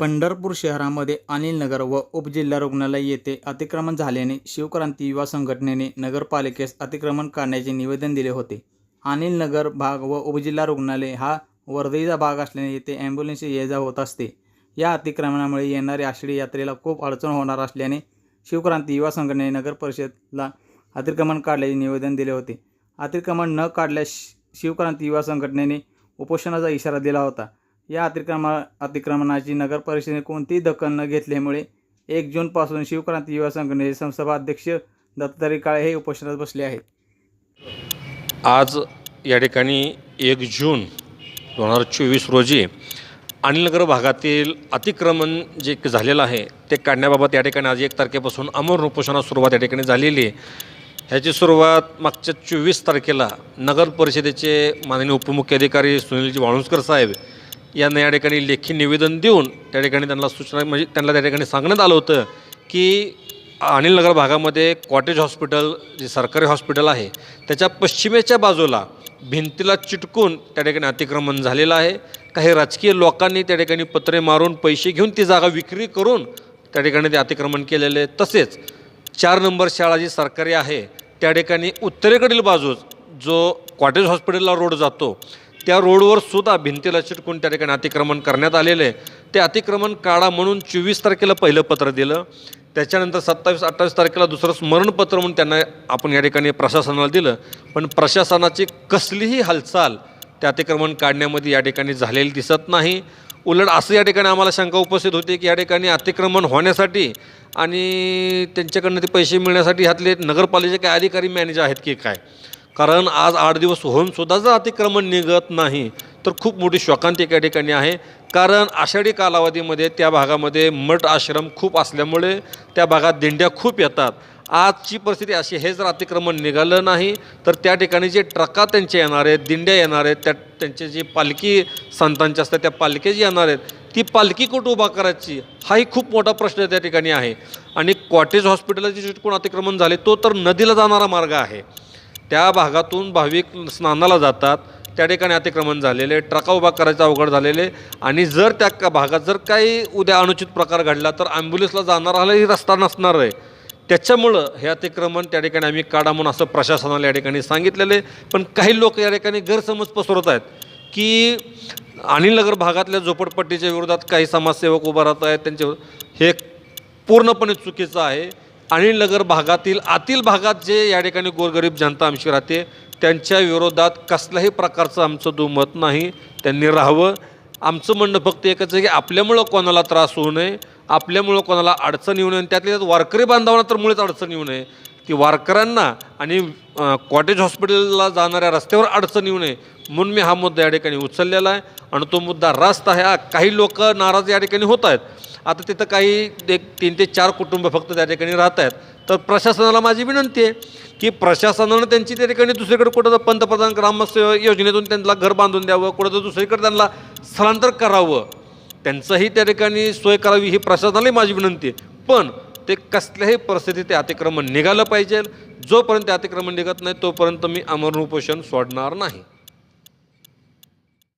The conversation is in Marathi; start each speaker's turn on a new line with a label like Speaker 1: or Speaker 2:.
Speaker 1: पंढरपूर शहरामध्ये अनिल नगर व उपजिल्हा रुग्णालय येथे अतिक्रमण झाल्याने शिवक्रांती युवा संघटनेने नगरपालिकेस अतिक्रमण काढण्याचे निवेदन दिले होते. अनिल नगर भाग व उपजिल्हा रुग्णालय हा वर्दळीचा भाग असल्याने येथे ॲम्ब्युलन्सची ये जा होत असते. या अतिक्रमणामुळे येणाऱ्या आषाढी यात्रेला खूप अडचण होणार असल्याने शिवक्रांती युवा संघटनेने नगर परिषदला अतिक्रमण काढल्याचे निवेदन दिले होते. अतिक्रमण न काढल्यास शिवक्रांती युवा संघटनेने उपोषणाचा इशारा दिला होता. या अतिक्रमा अतिक्रमणाची नगर परिषदेने कोणतीही दखल न घेतल्यामुळे एक जूनपासून शिवक्रांती युवा संघटनेचे संसभाध्यक्ष दत्तारी काळे हे उपोषणात बसले आहेत.
Speaker 2: आज या ठिकाणी एक जून दोन हजार चोवीस रोजी अनिलनगर भागातील अतिक्रमण जे झालेलं आहे ते काढण्याबाबत या ठिकाणी आज एक तारखेपासून अमर उपोषणास सुरुवात या ठिकाणी झालेली आहे. ह्याची सुरुवात मागच्या चोवीस तारखेला नगर परिषदेचे माननीय उपमुख्याधिकारी सुनीलजी वाळुंजकर साहेब यांना या ठिकाणी लेखी निवेदन देऊन त्या ठिकाणी त्यांना सूचना म्हणजे त्यांना त्या ठिकाणी सांगण्यात आलं होतं की अनिलनगर भागामध्ये कॉटेज हॉस्पिटल जे सरकारी हॉस्पिटल आहे त्याच्या पश्चिमेच्या बाजूला भिंतीला चिटकून त्या ठिकाणी अतिक्रमण झालेलं आहे. काही राजकीय लोकांनी त्या ठिकाणी पत्रे मारून पैसे घेऊन ती जागा विक्री करून त्या ठिकाणी ते अतिक्रमण केलेले आहे. तसेच चार नंबर शाळा जी सरकारी आहे त्या ठिकाणी उत्तरेकडील बाजूस जो कॉटेज हॉस्पिटलला रोड जातो त्या रोडवर सुद्धा भिंतीला चिटकून त्या ठिकाणी अतिक्रमण करण्यात आलेलं. आहे ते अतिक्रमण काढा म्हणून चोवीस तारखेला पहिलं पत्र दिलं. त्याच्यानंतर सत्तावीस अठ्ठावीस तारखेला दुसरं स्मरणपत्र म्हणून त्यांना आपण या ठिकाणी प्रशासनाला दिलं. पण प्रशासनाची कसलीही हालचाल त्या अतिक्रमण काढण्यामध्ये या ठिकाणी झालेली दिसत नाही. उलट असं या ठिकाणी आम्हाला शंका उपस्थित होती की या ठिकाणी अतिक्रमण होण्यासाठी आणि त्यांच्याकडनं ते पैसे मिळण्यासाठी ह्यातले नगरपालिकेचे काय अधिकारी मॅनेजर आहेत की काय? कारण आज आठ दिवस होऊन सुद्धा जर अतिक्रमण निघत नाही तर खूप मोठी शोकांती या ठिकाणी आहे. कारण आषाढी कालावधीमध्ये त्या भागामध्ये मठ आश्रम खूप असल्यामुळे त्या भागात दिंड्या खूप येतात. आजची परिस्थिती अशी हे जर अतिक्रमण निघालं नाही तर त्या ठिकाणी जे ट्रका त्यांचे येणार आहेत दिंड्या येणार आहेत त्या त्यांचे जी पालखी संतांच्या असतात त्या पालख्या जी येणार आहेत ती पालखी कुठं उभा करायची? हाही खूप मोठा प्रश्न त्या ठिकाणी आहे. आणि कॉटेज हॉस्पिटलचे चिटकून अतिक्रमण झाले तो तर नदीला जाणारा मार्ग आहे. त्या भागातून भाविक स्नानाला जातात. त्या ठिकाणी अतिक्रमण झालेले ट्रका उभा करायचं अवघड झालेले आणि जर त्या भागात जर काही उद्या अनुचित प्रकार घडला तर ॲम्ब्युलन्सला जाणारालाही रस्ता नसणार आहे. त्याच्यामुळं हे अतिक्रमण त्या ठिकाणी आम्ही काढा म्हणून असं प्रशासनाला या ठिकाणी सांगितलेलं. आहे पण काही लोक या ठिकाणी गैरसमज पसरवत आहेत की अनिलनगर भागातल्या झोपडपट्टीच्या विरोधात काही समाजसेवक उभा राहत आहेत. त्यांच्या हे पूर्णपणे चुकीचं आहे. अनिलनगर भागातील आतील भागात जे या ठिकाणी गोरगरीब जनता आमची राहते त्यांच्या विरोधात कसल्याही प्रकारचं आमचं दुमत नाही. त्यांनी राहावं. आमचं म्हणणं फक्त एकच आहे की आपल्यामुळं कोणाला त्रास होऊ नये आपल्यामुळं कोणाला अडचण येऊ नये आणि त्यातल्या त्यात वारकरी बांधवांना तर मुळेच अडचण येऊ नये. की वारकऱ्यांना आणि कॉटेज हॉस्पिटलला जाणाऱ्या रस्त्यावर अडचण येऊ नये म्हणून मी हा मुद्दा या ठिकाणी उचललेला आहे. आणि तो मुद्दा रास्त आहे. काही लोक नाराज या ठिकाणी होत आहेत. आता तिथं काही एक तीन ते चार कुटुंब फक्त त्या ठिकाणी राहत आहेत. तर प्रशासनाला माझी विनंती आहे की प्रशासनानं त्यांची त्या ठिकाणी दुसरीकडे कुठं पंतप्रधान ग्रामसेवा योजनेतून त्यांना घर बांधून द्यावं कुठं दुसरीकडे त्यांना स्थलांतर करावं त्यांचंही त्या ठिकाणी सोय करावी ही प्रशासनालाही माझी विनंती आहे. पण ते कसल्याही परिस्थितीत ते अतिक्रमण निघालं पाहिजे. जोपर्यंत ते अतिक्रमण निघत नाही तोपर्यंत मी अमरण उपोषण सोडणार नाही.